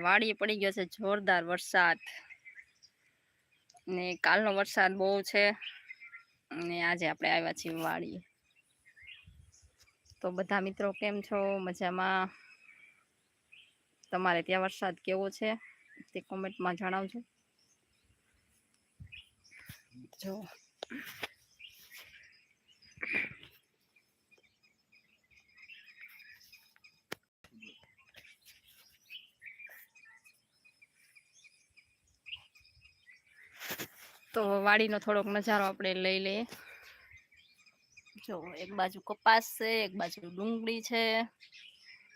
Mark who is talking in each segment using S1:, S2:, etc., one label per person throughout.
S1: વાડી પડી ગયો છે, જોરદાર વરસાદ. ને કાલનો વરસાદ બહુ છે. ને આજે આપણે આવ્યા છીએ વાડીએ તો બધા મિત્રો કેમ છો? મજામાં? તમારે ત્યાં વરસાદ કેવો છે? તે કોમેન્ટમાં જણાવજો. જો. તો વાડીનો થોડોક નજારો આપણે લઈ લઈએ. જો, એક બાજુ કપાસ છે, એક બાજુ ડુંગળી છે.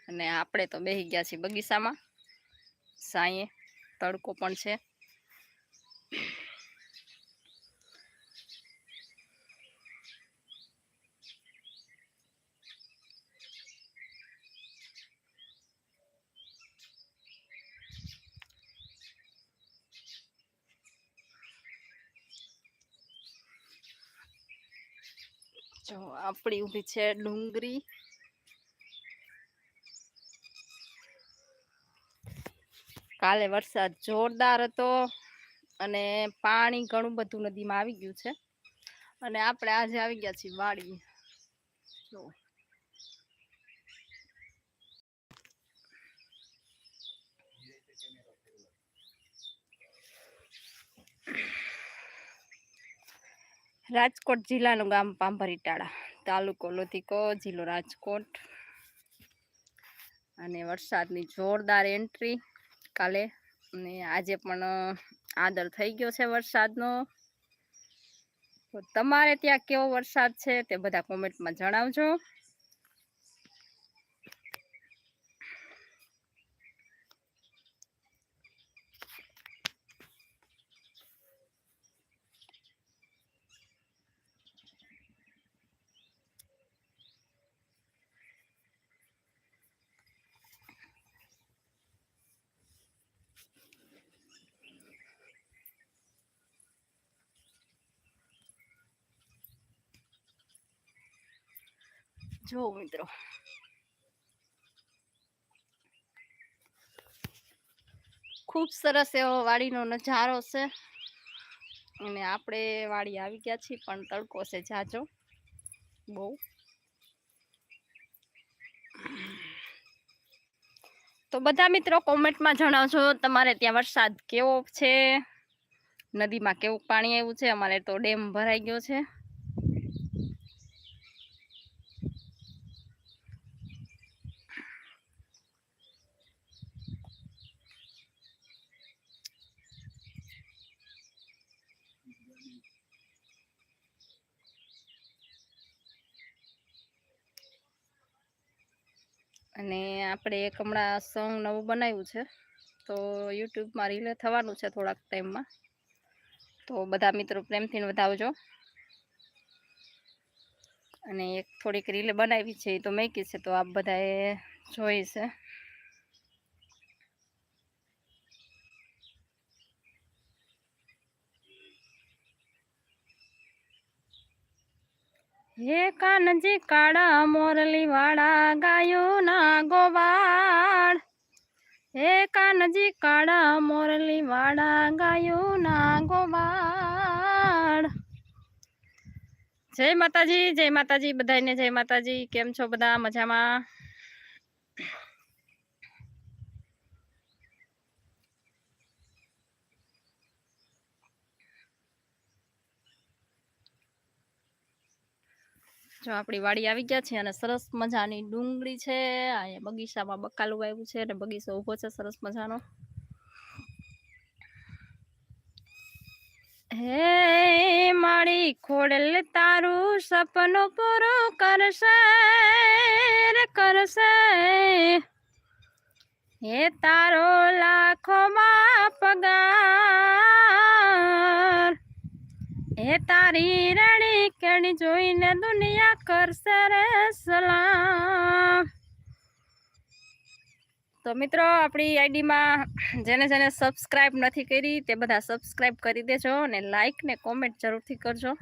S1: અને આપણે તો બેસી ગયા છીએ બગીચામાં. સાંયે તડકો પણ છે. જો, આપણી ઊભી છે ડુંગળી કાલે વરસાદ જોરદાર હતો અને પાણી ઘણું બધું નદીમાં આવી ગયું છે. અને આપણે આજે આવી ગયા છીએ વાડી. જો. રાજકોટ જિલ્લાનું ગામ પાંભરીટાળા તાલુકો લોધિકો જિલ્લો રાજકોટ. અને વરસાદની જોરદાર એન્ટ્રી કાલે અને આજે પણ આદર થઈ ગયો છે વરસાદનો. તો તમારે ત્યાં કેવો વરસાદ છે તે બધા કોમેન્ટમાં જણાવજો. જો મિત્રો ખૂબ સરસ એવો વાડીનો નજારો છે. અને આપણે વાડી આવી ગયા છીએ, પણ તડકો છે જાજો. બહુ. તો બધા મિત્રો કોમેન્ટમાં જણાવજો, તમારે ત્યાં વરસાદ કેવો છે? નદીમાં કેવું પાણી આવ્યું છે? અમારે તો ડેમ ભરાઈ ગયો છે. અને આપણે એક હમણાં સોંગ નવું બનાવ્યું છે, તો યુટ્યુબમાં રીલે થવાનું છે થોડાક ટાઈમમાં. તો બધા મિત્રો પ્રેમથી વધાવજો. અને એક થોડીક રીલ બનાવી છે, એ તો મેકી છે, તો આપ બધાએ જોઈ છે. હે કાનજી કાળા મોરલી વાળા ગાયો ના ગોવાળ. હે કાનજી કાળા મોરલી વાળા ગાયો ના ગોવાળ. જય માતાજી જય માતાજી બધાને જય માતાજી. કેમ છો બધા? મજામાં? જો આપણી વાડી આવી ગયા છે અને સરસ મજાની ડુંગળી છે અહીંયા બગીચામાં બકાલું આવ્યું છે અને બગીચો ઊભો છે સરસ મજાનો. હે મારી ખોડલ તારું સપનું પૂરું કરશે કરશે. હે તારો લાખોમાં તારી રણી કેણી જોઈને દુનિયા કરશે રે સલામ. તો મિત્રો, આપણી આઈડીમાં જેને જેને સબસ્ક્રાઈબ નથી કરી તે બધા સબસ્ક્રાઈબ કરી દેજો અને લાઈક ને કોમેન્ટ જરૂરથી કરજો.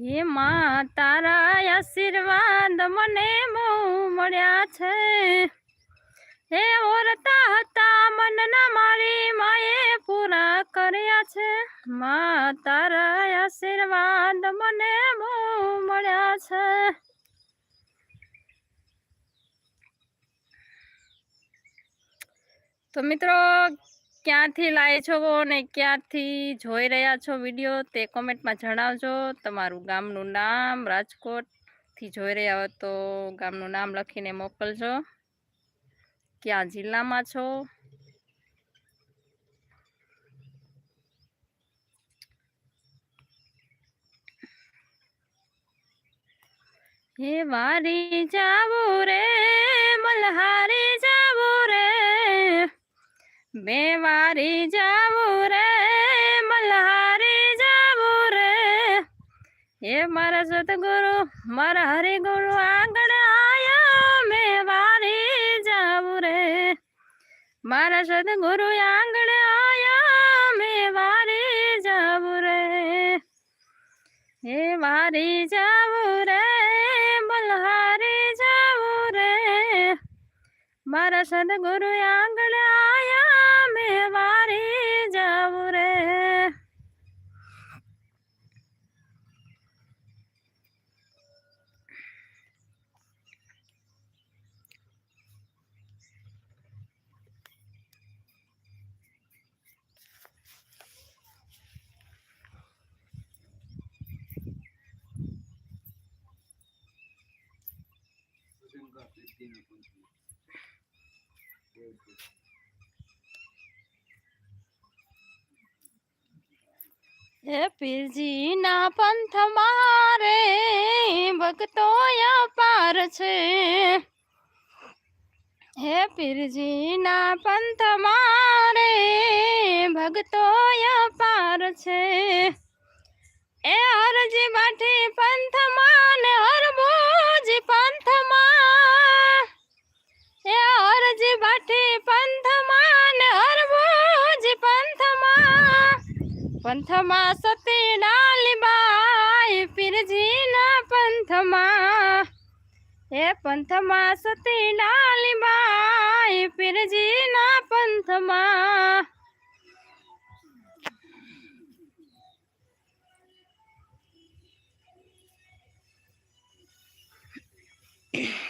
S1: હે માં, તારા આશીર્વાદ મને બહુ મળ્યા છે. હે ઓરતા હતા, મનના મારી માએ પૂરા કર્યા છે. માં, તારા આશીર્વાદ મને બહુ મળ્યા છે. તો મિત્રો ક્યાંથી લાવે છો ને ક્યાંથી જોઈ રહ્યા છો વીડિયો તે કોમેન્ટમાં જણાવજો. તમારું ગામનું નામ રાજકોટથી જોઈ રહ્યા હો તો ગામનું નામ લખીને મોકલજો. ક્યાં જિલ્લામાં છો? હે વારી જાવું બે વારી જાવું રે, મલ્હારી જાવું રે. હે મારા સતગુરુ મારા હરિગુરુ આગળ આયા મેવારી જાવું રે. મારા સદગુરુ, આંગણ આયા મેવારી જાવું રે. હે વારી જાવું રે બલહારી જાવું રે. મારા સદગુરુ, આંગણ આયા મે વારી જાવું રે હે પીરજીના પંથ મારે ભક્તો અપાર છે. હે પીરજીના પંથ મારે ભક્તો અપાર છે. એ હરજી બાઠી પંથમાં પંથમાં સતી ડાલીબાઈ પીરજીના પંથમાં હે પંથમાં સતી ડાલીબાઈ પીરજીના પંથમાં Yeah.